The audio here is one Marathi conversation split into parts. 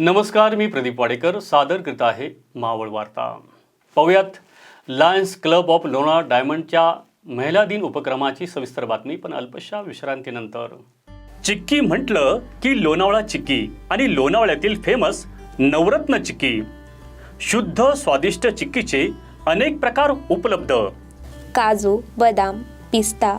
नमस्कार मी प्रदीप वाडेकर. सादर करीत आहे मावळ वार्ता. पाहूयात. लायन्स क्लब ऑफ लोणार डायमंडच्या महिला दिन उपक्रमाची सविस्तर बातमी पण अल्पशा विश्रांतीनंतर. चिक्की म्हटलं की लोणावळा चिक्की आणि लोणावळ्यातील फेमस नवरत्न चिक्की. शुद्ध स्वादिष्ट चिक्कीचे अनेक प्रकार उपलब्ध. काजू बदाम पिस्ता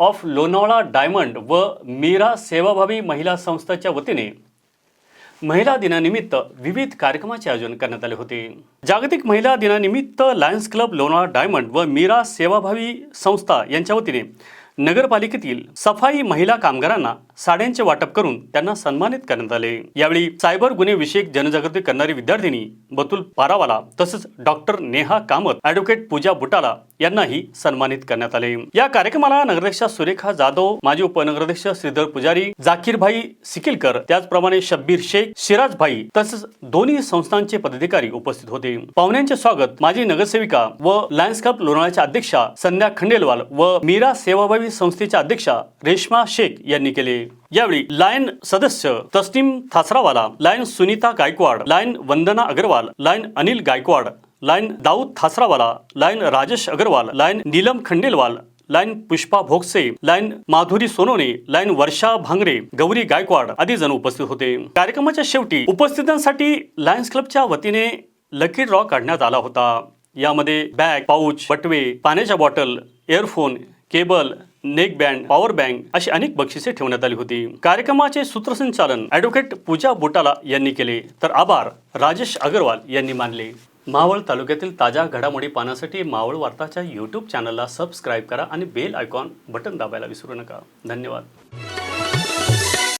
of Lonavala diamond व मीरा सेवाभावी महिला संस्थेच्या वतीने महिला दिनानिमित्त विविध कार्यक्रमाचे आयोजन करण्यात आले होते. जागतिक महिला दिनानिमित्त लायन्स क्लब लोणावळा डायमंड व मीरा सेवाभावी संस्था यांच्या वतीने नगरपालिकेतील सफाई महिला कामगारांना साड्यांचे वाटप करून त्यांना सन्मानित करण्यात आले. यावेळी सायबर गुन्हे विषयक जनजागृती करणारी विद्यार्थिनी बतुल पारावाला तसंच डॉक्टर नेहा कामत ॲडव्होकेट पूजा बुटाला यांनाही सन्मानित करण्यात आले. या कार्यक्रमाला नगराध्यक्षा सुरेखा जाधव माजी उपनगराध्यक्ष श्रीधर पुजारी जाकीरभाई सिकिलकर त्याचप्रमाणे शब्बीर शेख सिराजभाई तसंच दोन्ही संस्थांचे पदाधिकारी उपस्थित होते. पाहुण्यांचे स्वागत माजी नगरसेविका व लायन्स क्लब लोणाळ्याच्या अध्यक्षा संध्या खंडेलवाल व मीरा सेवाभावी संस्थेच्या अध्यक्षा रेश्मा शेख यांनी केले. यावेळी लायन सदस्य Tasneem Thasrawala lion Sunita Gaikwad lion Vandana Agarwal lion Anil Gaikwad lion Dawood Thasrawala lion Rajesh Agarwal lion Neelam Khandelwal lion Pushpa Bhogse lion Madhuri Sonone lion Varsha Bhangre Gauri Gaikwad आदी जण उपस्थित होते. कार्यक्रमाच्या शेवटी उपस्थितांसाठी लायन्स क्लबच्या वतीने लकी ड्रॉ काढण्यात आला होता. यामध्ये बॅग पाऊच बटवे पाण्याच्या bottle earphone cable neck band power bank अशी अनेक बक्षिसे ठेवण्यात आली होती. कार्यक्रमाचे सूत्रसंचालन ॲडव्होकेट पूजा बोटाला यांनी केले. तर आभार राजेश अगरवाल यांनी मानले. मावळ तालुक्यातील ताज्या घडामोडी पाहण्यासाठी मावळ वार्ताच्या यूट्यूब चॅनलला सबस्क्राईब करा आणि बेल आयकॉन बटन दाबायला विसरू नका. धन्यवाद.